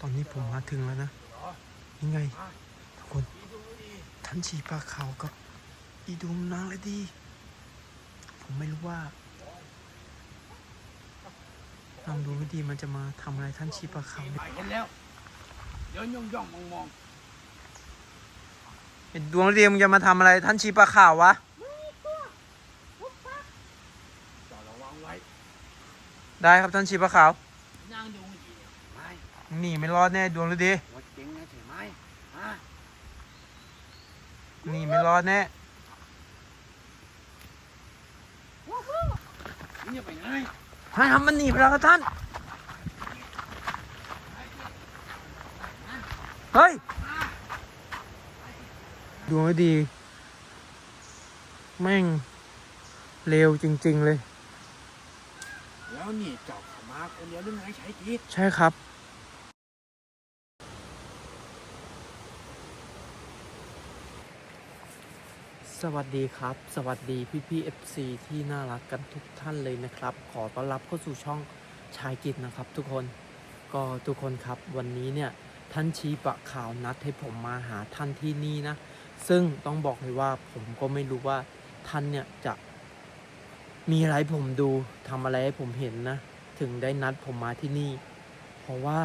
ตอนนี้ผมมาถึงแล้วนะยังไง ทุกคนท่านชีปลาขาวกับอีดวงนางเลยดี ผมไม่รู้ว่าลองดูไม่ดีมันจะมาทำอะไรท่านชีปลาขาวเนี่ยเห็นแล้วเดี๋ยวย่องย่องมองมองไอ้ดวงฤดีมึงจะมาทำอะไรท่านชีปลาขาววะจอดระวังไว้ได้ครับท่านชีปลาขาว นางดูดีเนี่ยไม่ หนีไม่รอดแน่ดวงฤดีหัวเจ๋งนะใช่ไหมฮะหนีไม่รอดแน่นี่จะไปไหนให้ทำมันหนีไปแล้วครับท่าน เฮ้ย ดวงฤดี แม่งเร็วจริง ๆ เลย แล้วนี่เจ้าขมาคนเดียวหรือไงใช้จิตใช่ครับ สวัสดีครับ สวัสดีพี่พี่เอฟซีที่น่ารักกันทุกท่านเลยนะครับ ขอต้อนรับเข้าสู่ช่องชายกิจนะครับ ทุกคนก็ทุกคนครับวันนี้เนี่ยท่านชี้ปะข่าวนัดให้ผมมาหาท่านที่นี่นะ ซึ่งต้องบอกเลยว่าผมก็ไม่รู้ว่าท่านเนี่ยจะ มีอะไรผมดูทำอะไรให้ผมเห็นนะ ถึงได้นัดผมมาที่นี่ เพราะว่า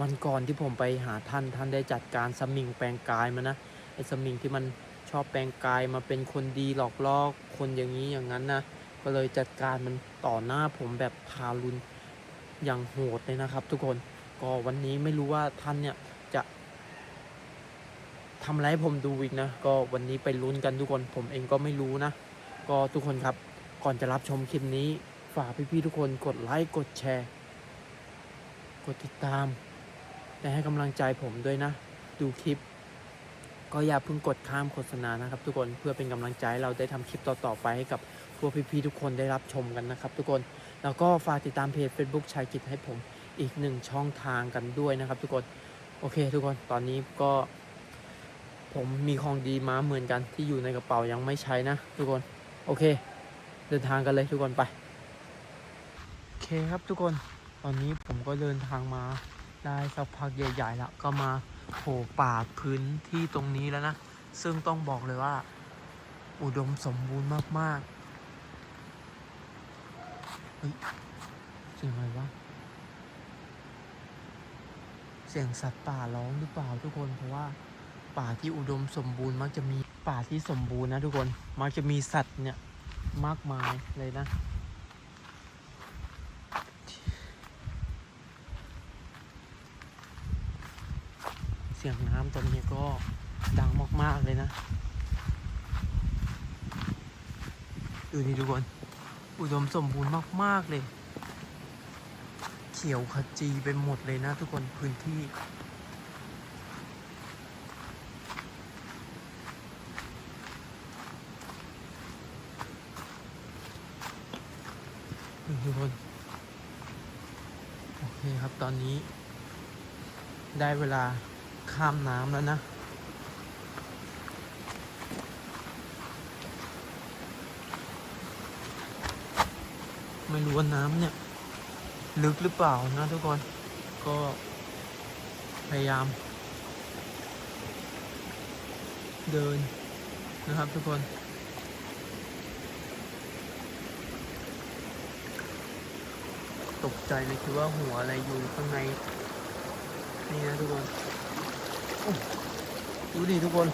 วันก่อนที่ผมไปหาท่านท่านได้จัดการสมิงแปลงกายมานะไอ้สมิงที่มัน ชอบแปลงกายมาเป็นคนดีหลอกล่อคนอย่างนี้อย่างนั้นนะก็เลยจัดการมันต่อหน้าผมแบบทารุณอย่างโหดเลยนะครับ ทุกคนก็วันนี้ไม่รู้ว่าท่านเนี่ยจะทำไรให้ผมดูอีกนะ ก็วันนี้ไปลุ้นกันทุกคน ผมเองก็ไม่รู้นะ ก็ทุกคนครับ ก่อนจะรับชมคลิปนี้ ฝากพี่ๆทุกคนกดไลค์ กดแชร์ กดติดตาม และให้กำลังใจผมด้วยนะ ดูคลิป ก็อย่าเพิ่งกดข้ามโฆษณานะครับ ทุกคนเพื่อเป็นกำลังใจเราได้ทำคลิปต่อๆไปให้กับพวกพี่ๆทุกคนได้รับชมกันนะครับ ทุกคนแล้วก็ฝากติดตามเพจ Facebook ชายกิจให้ผมอีกหนึ่งช่องทางกันด้วยนะครับ ทุกคนโอเค ทุกคนตอนนี้ก็ ผมมีของดีมาเหมือนกันที่อยู่ในกระเป๋ายังไม่ใช้นะ ทุกคนโอเค เดินทางกันเลยทุกคนไปโอเคครับทุกคนตอนนี้ผมก็เดินทางมาได้สักพักใหญ่ๆแล้วก็มา โผป่าพื้นที่ตรงนี้แล้วนะ ซึ่งต้องบอกเลยว่า อุดมสมบูรณ์มากๆเฮ้ยเสียงอะไรวะเสียงสัตว์ป่าร้องหรือเปล่าทุกคนเพราะว่าป่าที่อุดมสมบูรณ์มักจะมีป่าที่สมบูรณ์นะทุกคนมักจะมีสัตว์เนี่ยมากมายเลยนะ สียงน้ำตอนนี้ก็ดังมาก ๆ เลยนะ ดูนี่ทุกคน อุดมสมบูรณ์มาก ๆ เลย เขียวขจีไปหมดเลยนะทุกคนพื้นที่นี่ทุกคน โอเคครับตอนนี้ได้เวลา ข้ามน้ำแล้วนะ ไม่รู้ว่าน้ำเนี่ย ลึกหรือเปล่านะทุกคน ก็พยายาม เดินนะครับทุกคนตกใจเลยคิดว่าหัวอะไรอยู่ข้างใน นี่นะทุกคน ดูดิทุกคน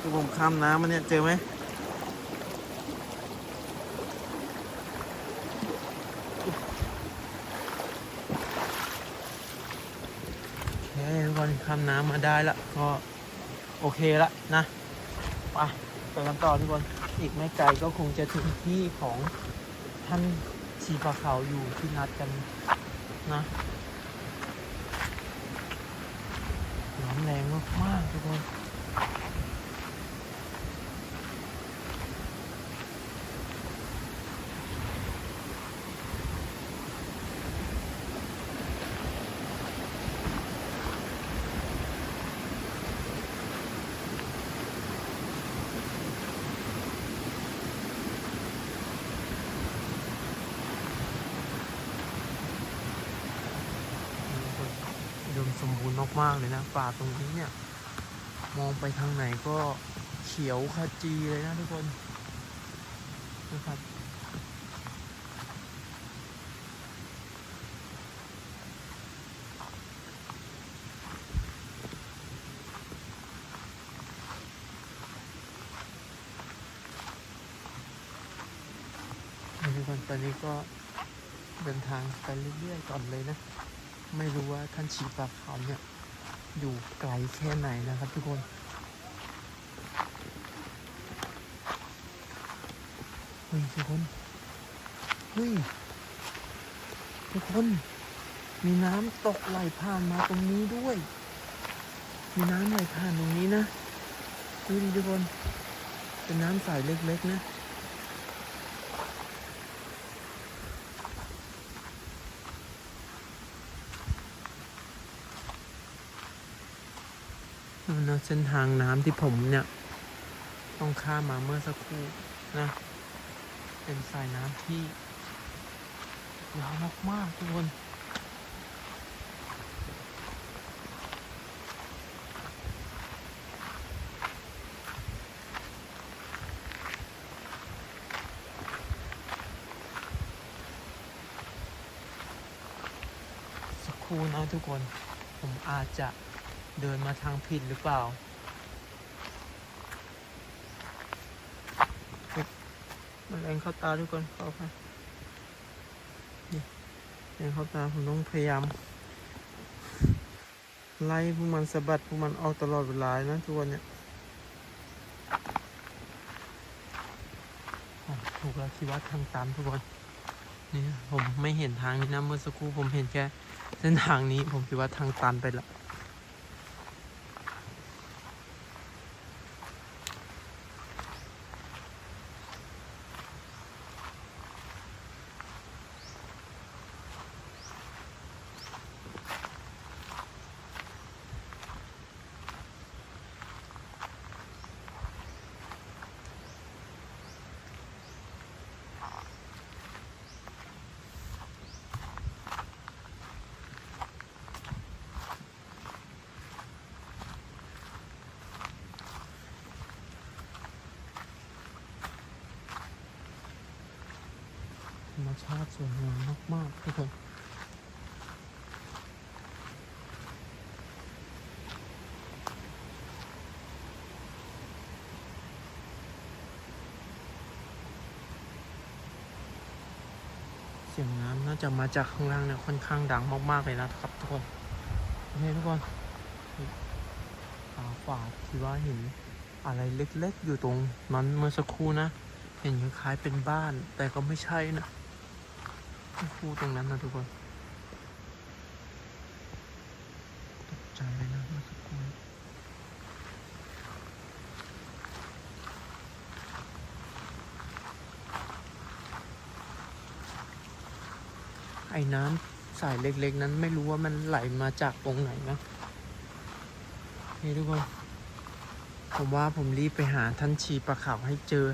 ทุกผมข้ามน้ำมาเนี่ย เจอไหมโอเคทุกคนข้ามน้ำมาได้ละก็โอเคละนะไปไปกันต่อทุกคน อีกไม่ไกลก็คงจะถึงที่ของท่านชีปะเขาอยู่ที่นัดกันนะ น้ำ แรงมากๆทุกคน มากเลยนะป่าตรงนี้เนี่ย มองไปทางไหนก็เขียวขจีเลยนะทุกคนนะครับทุกคนตอนนี้ก็เดินทางไปเรื่อยๆก่อนเลยนะ ไม่รู้ว่าท่านชีปลาขาวเนี่ย อยู่ไกลแค่ไหนนะครับทุกคนเฮ้ยทุกคนเฮ้ยทุกคน มีน้ำตกไหลผ่านมาตรงนี้ด้วย มีน้ำไหลผ่านตรงนี้นะดูดิทุกคน เป็นน้ำใสเล็กๆนะ นั่นนะ เส้นทางน้ำที่ผมเนี่ย ต้องข้ามมาเมื่อสักครู่นะ เป็นสายน้ำที่ยาวมากๆทุกคนสักครู่นะทุกคน ผมอาจจะ เดินมาทางผิดหรือเปล่า มันแรงเข้าตาทุกคนเข้าไปนี่แรงเข้าตาผมต้องพยายาม ไล่พวกมันสะบัดพวกมันออกตลอดเวลานะทุกคนเนี่ยถูกแล้วคิดว่าทางตันทุกคนนี่ผมไม่เห็นทางนี้นะเมื่อสักครู่ผมเห็นแค่เส้นทางนี้ผมคิดว่าทางตันไปละ ชาติสวยงามมากๆทุกคนเสียงน้ำน่าจะมาจากข้างล่างเนี่ยค่อนข้างดังมากๆเลยนะครับทุกคนโอเคทุกคนตาฝาดที่ว่าเห็นอะไรเล็กๆ อยู่ตรงนั้นเมื่อสักครู่นะ เห็นคล้ายเป็นบ้านแต่ก็ไม่ใช่นะ คู่ตรงนั้นนะทุกคนตกใจเลยนะเมื่อสักครู่ไอ้น้ำสายเล็กๆนั้นไม่รู้ว่ามันไหลมาจากตรงไหนนะนี่ทุกคน ผมว่าผมรีบไปหาท่านชีปลาขาวให้เจอ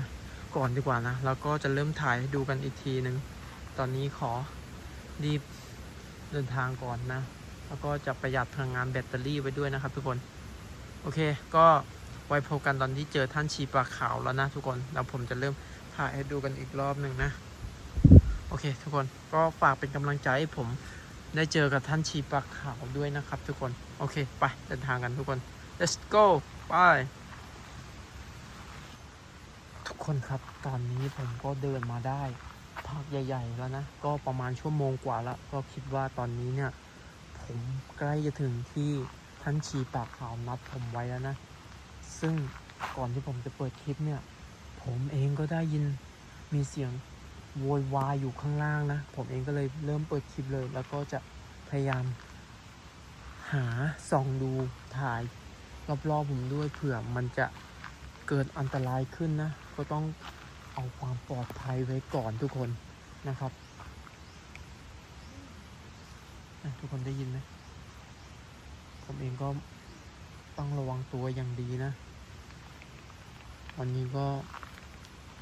ก่อนดีกว่านะ แล้วก็จะเริ่มถ่ายให้ดูกันอีกทีหนึ่ง ตอนนี้ขอรีบเดินทางก่อนนะ แล้วก็จะประหยัดพลังงานแบตเตอรี่ไว้ด้วยนะครับทุกคน โอเค ก็ไว้พบกันตอนที่เจอท่านชีปลาขาวแล้วนะทุกคน แล้วผมจะเริ่มถ่ายให้ดูกันอีกรอบหนึ่งนะ โอเค ทุกคน ก็ฝากเป็นกำลังใจให้ผมได้เจอกับท่านชีปลาขาวด้วยนะครับทุกคน โอเค ไปเดินทางกันทุกคน let's go ไปทุกคนครับ ตอนนี้ผมก็เดินมาได้ พักใหญ่ๆแล้วนะ ก็ประมาณชั่วโมงกว่าแล้วก็คิดว่าตอนนี้เนี่ย ผมใกล้จะถึงที่ท่านชีปากขาวนัดผมไว้แล้วนะ ซึ่งก่อนที่ผมจะเปิดคลิปเนี่ย ผมเองก็ได้ยินมีเสียงโวยวายอยู่ข้างล่างนะ ผมเองก็เลยเริ่มเปิดคลิปเลย แล้วก็จะพยายามหาส่องดูถ่ายรอบๆผมด้วยเผื่อมันจะเกิดอันตรายขึ้นนะ ก็ต้อง เอาความปลอดภัยไว้ก่อนทุกคนนะครับทุกคนได้ยินไหมผมเองก็ต้องระวังตัวอย่างดีนะ วันนี้ก็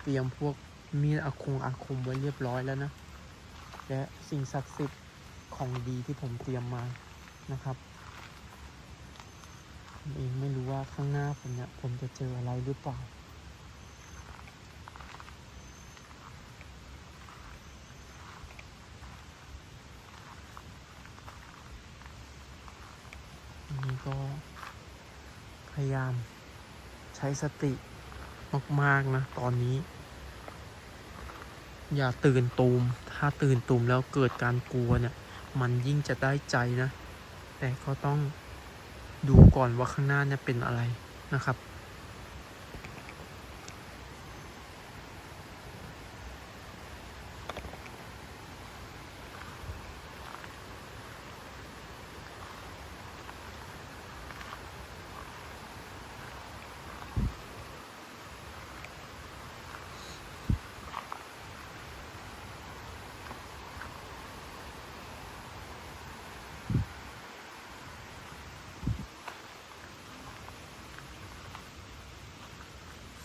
เตรียมพวกมีดอาคงอาคมไว้เรียบร้อยแล้วนะ และสิ่งศักดิ์สิทธิ์ของดีที่ผมเตรียมมานะครับผมเองไม่รู้ว่าข้างหน้าผมเนี่ยผมจะเจออะไรหรือเปล่า อันนี้ก็ พยายามใช้สติมากๆนะ ตอนนี้ อย่าตื่นตูม ถ้าตื่นตูมแล้วเกิดการกลัวเนี่ย มันยิ่งจะได้ใจนะ แต่ก็ต้องดูก่อนว่าข้างหน้าเนี่ยเป็นอะไรนะครับ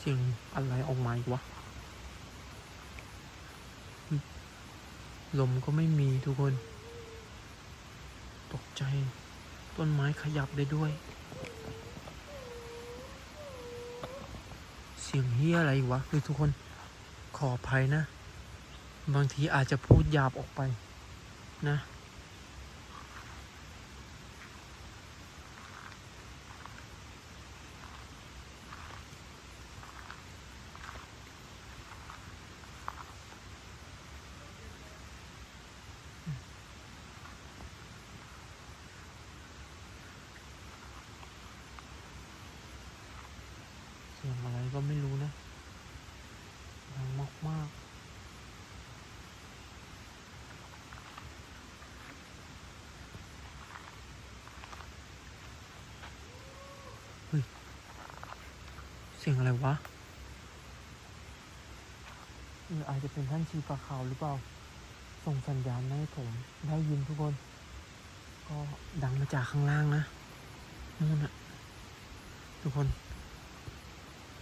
เสียงอะไรออกมาอีกวะ ลมก็ไม่มีทุกคน ตกใจ ต้นไม้ขยับได้ด้วย เสียงเฮียอะไรวะคือทุกคนขออภัยนะ บางทีอาจจะพูดหยาบออกไปนะ เสียงอะไรก็ไม่รู้นะดังมากๆเฮ้ย เสียงอะไรวะเอออาจจะเป็นท่านชีปลาขาวหรือเปล่า ส่งสัญญาณมาให้ผมได้ยินทุกคน ก็ดังมาจากข้างล่างนะนู่นอะทุกคน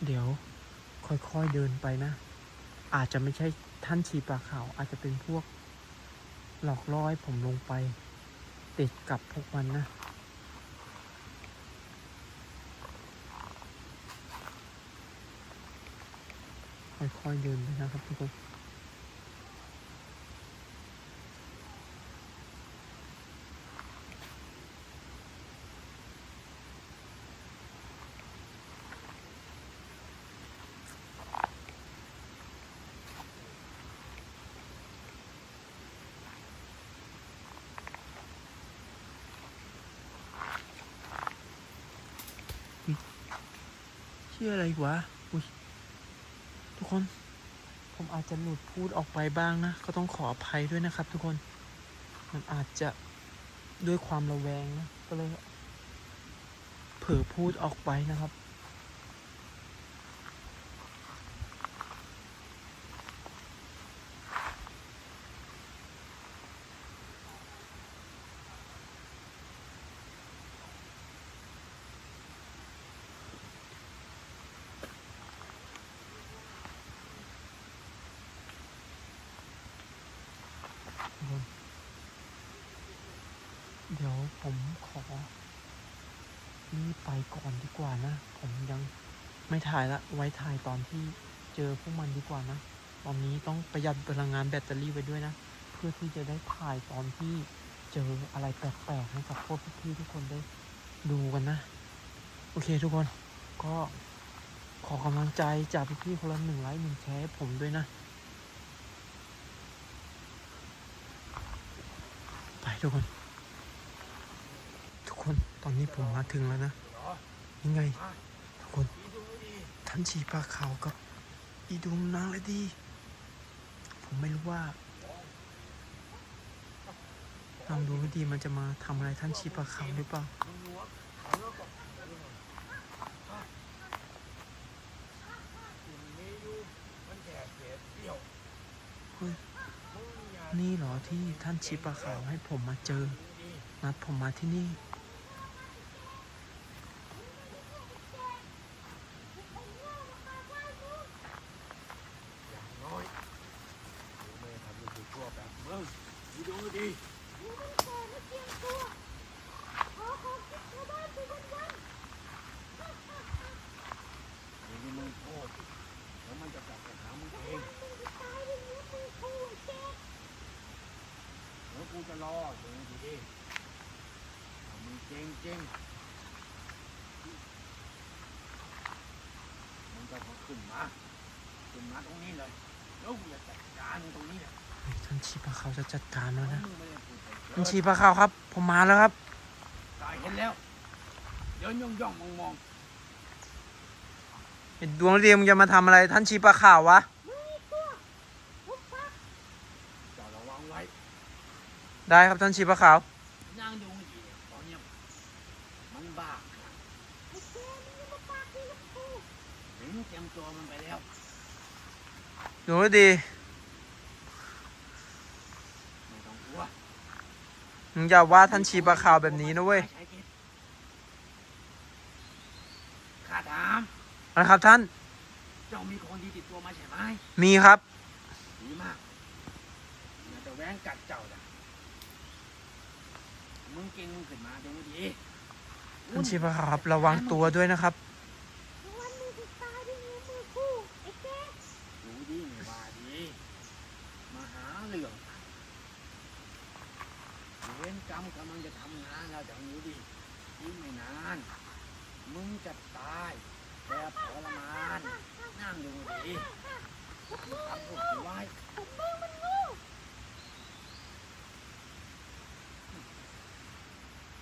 เดี๋ยวค่อยๆเดินไปนะ อาจจะไม่ใช่ท่านชีปลาขาว อาจจะเป็นพวก หลอกล่อให้ผมลงไป ติดกับพวกมันนะ ค่อยๆเดินไปนะครับทุกคนชื่ออะไรวะ คน ผมอาจจะหลุดพูดออกไปบ้างนะ ก็ต้องขออภัยด้วยนะครับ ทุกคน มันอาจจะด้วยความระแวงนะ ก็เลย เผลอพูดออกไปนะครับ ทุกคนเดี๋ยว ผมขอรีบไปก่อนดีกว่านะ ผมยังไม่ถ่ายละ ไว้ถ่ายตอนที่เจอพวกมันดีกว่านะ ตอนนี้ต้องประหยัดพลังงานแบตเตอรี่ไว้ด้วยนะ เพื่อที่จะได้ถ่ายตอนที่เจออะไรแปลกๆให้กับพวกพี่ๆทุกคนได้ดูกันนะ โอเคทุกคนก็ขอกำลังใจจากพี่ๆคนละหนึ่งไลค์หนึ่งแชร์ผมด้วยนะ ไปทุกคน คนตอนนี้ผมมาถึงแล้วนะยังไงทุกคนท่านชีปลาขาวกับอีดุงนางเลยดี ผมไม่รู้ว่าลองดูให้ดีมันจะมาทำอะไรท่านชีปลาขาวหรือเปล่าเขาเลิกกับเขาเรื่องอะไรอะสิ่งนี้อยู่มันแก่เหรอที่ท่านชีปลาขาวให้ผมมาเจอ นัดผมมาที่นี่ อย่างน้อยกูไม่ทำให้กูชั่วแบบมึงดีดูให้ดี หนูมันแก่และเจียมตัวขอของกินชาวบ้านไปวัน จริงมึงก็มา ขึ้นมาขึ้นมาตรงนี้เลยแล้วกูจะจัดการมึงตรงนี้แหละเฮ้ยท่านชีปะขาวจะจัดการแล้วนะมึงไม่ได้พูดไปเยท่านอะชีปะขาวครับ ผมมาแล้วครับ ตายเห็นแล้วเดินย่องย่องมองมองไอ้ดวงเรียมงจะมาทำอะไร ท่านชีปะขาววะๆจะระวังไว้ ได้ครับท่านชีปะขาวนั่งดูให้ดีเนี่ยตอนเนี้ยมันบ้าถึง เตรียมตัวมันไปแล้วดูให้ดีไม่ต้องกลัวมึงอย่าว่าท่านชีปะขาวแบบนี้นะเว้ยใช้กิจข้าถามนะครับท่าน เจ้ามีคนดีติดตัวมาใช่ไหมมีครับ ดีมากอย่าแต่แหวงกัดเจ้าจ้ะมึงเก่งมึงขึ้นมาดูดีท่านชีปะขาวครับระวังตัวด้วยนะครับ วันนี้จะตายด้วยนิ้วมือคู่ไอ้แก ดูดีไม่ว่าดีมาหาเรื่องเวรกรรมกำลังจะทำงานเราจะดูดีอีกไม่นาน มึง จะตายแบบทรมานนั่งดูดีทำพวกไว้ผมมือมันงู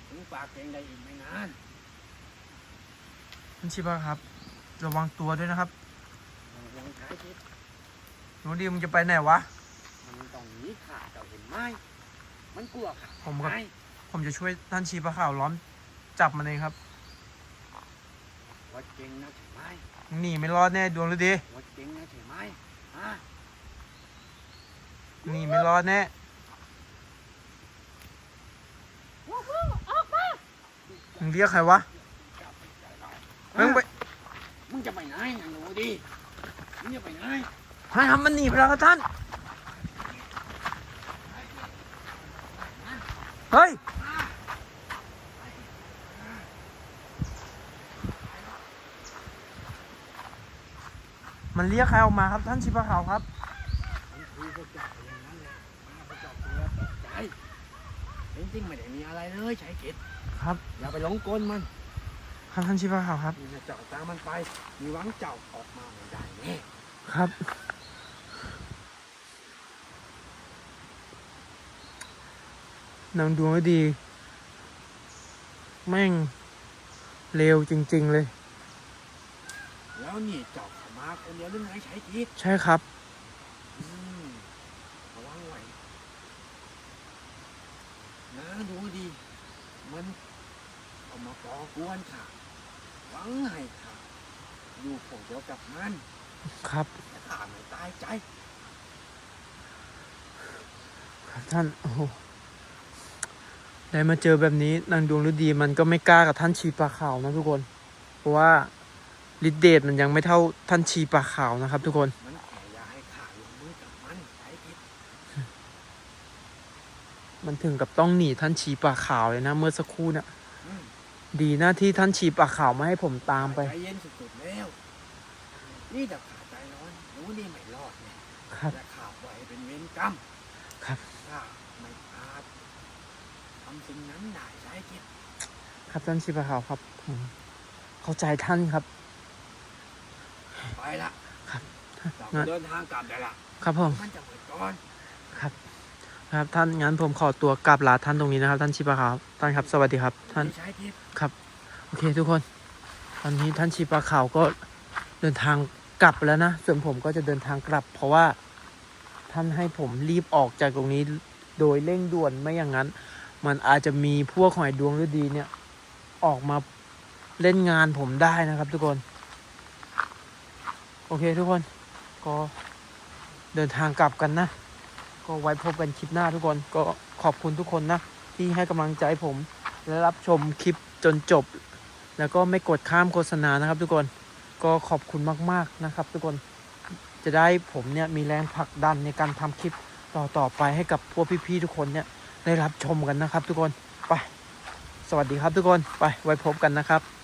ถึงปากเก่งได้อีกไม่นานท่านชีปะครับ ระวังตัวด้วยนะครับมึงลองใช้คิดดวงเรียมมึงจะไปไหนวะ มันต้องหนีขาเจ้าเห็นไหมมันกลัวขาผมกับไหผมจะช่วยท่านชีปะขาวล้อมจับมันเองครับ ว่าเก่งนะใช่ไหมมึงหนีไม่รอดแน่ดวงฤดีว่าเก่งนะใช่ไหมฮะหนีไม่รอดแน่ว้าวออกมามึงเรียกใครวะจับไปใจเรามึงไปมึงจะไปไหนนั่งดูดิมึงจะไปไหนให้ทำมันหนีไปแล้วครับท่านเฮ้ย มันเรียกใครออกมาครับท่านชิปะขาวครับมันคุยกับเจ้าอย่างนั้นแหละมาไปจับตัวตกใจจริงๆไม่ได้มีอะไรเลยใช้คิดครับ อย่าไปหลงกลมัน ครับท่านชิปะขาวครับนี่นะเจ้าตามมันไป มีหวังเจ้าออกมาไม่ได้แน่ครับนางดวงก็ดี แม่งเร็วจริง ๆ เลย แล้วนี่เจ้าเข้า มาคนเดียวหรือไงใช้คิดใช่ครับ อืมระวังไว้นะดูดี มันเอามาก่อกวนค่ะหวังให้ค่ะอยู่พวกเดียวกับมันครับ แต่ข้าไม่ตายใจ ครับท่านโอ้โหได้มาเจอแบบนี้นางดวงฤดีมันก็ไม่กล้ากับท่านชีปลาขาวนะทุกคน เพราะว่า ฤทธิเดชมันยังไม่เท่าท่านชีปลาขาวนะครับ ทุกคนมันแค่อยากให้ข้าลงมือกับมันใช้คิดมันถึงกับต้องหนีท่านชีปลาขาวเลยนะ เมื่อสักครู่เนี่ยอืมดีนะที่ท่านชีปลาขาวไม่ให้ผมตามไปใจเย็นสุดๆแล้วนี่แต่ขาใจร้อนหนูนี่ไม่รอดเนี่ยครับแต่ข้าปล่อยให้เป็นเวรกรรมครับข้าไม่อาจทำสิ่งนั้นได้ใช้คิดครับท่านชีปลาขาวครับผมเข้าใจท่านครับ ไปละครับเรางั้นเดินทางกลับได้ละครับผมมันจะหมดก่อนครับ ครับท่านงั้นผมขอตัวกลับลาท่านตรงนี้นะครับ ท่านชิปะขาวท่านครับ สวัสดีครับ ท่านใช้คิดโอเคทุกคน ตอนนี้ท่านชีปลาขาวก็เดินทางกลับแล้วนะส่วนผมก็จะเดินทางกลับ เพราะว่าท่านให้ผมรีบออกจากตรงนี้โดยเร่งด่วนไม่อย่างนั้น มันอาจจะมีพวกหอยดวงฤดีเนี่ย ออกมาเล่นงานผมได้นะครับทุกคน โอเคทุกคนก็เดินทางกลับกันนะ ก็ไว้พบกันคลิปหน้าทุกคนก็ขอบคุณทุกคนนะ ที่ให้กำลังใจผมและรับชมคลิปจนจบ แล้วก็ไม่กดข้ามโฆษณานะครับทุกคนก็ขอบคุณมากๆนะครับ ทุกคนจะได้ผมเนี่ยมีแรงผลักดันในการทำคลิปต่อต่อไปให้กับพวกพี่ๆทุกคนเนี่ยได้รับชมกันนะครับ ทุกคนไปสวัสดีครับทุกคนไปไว้พบกันนะครับ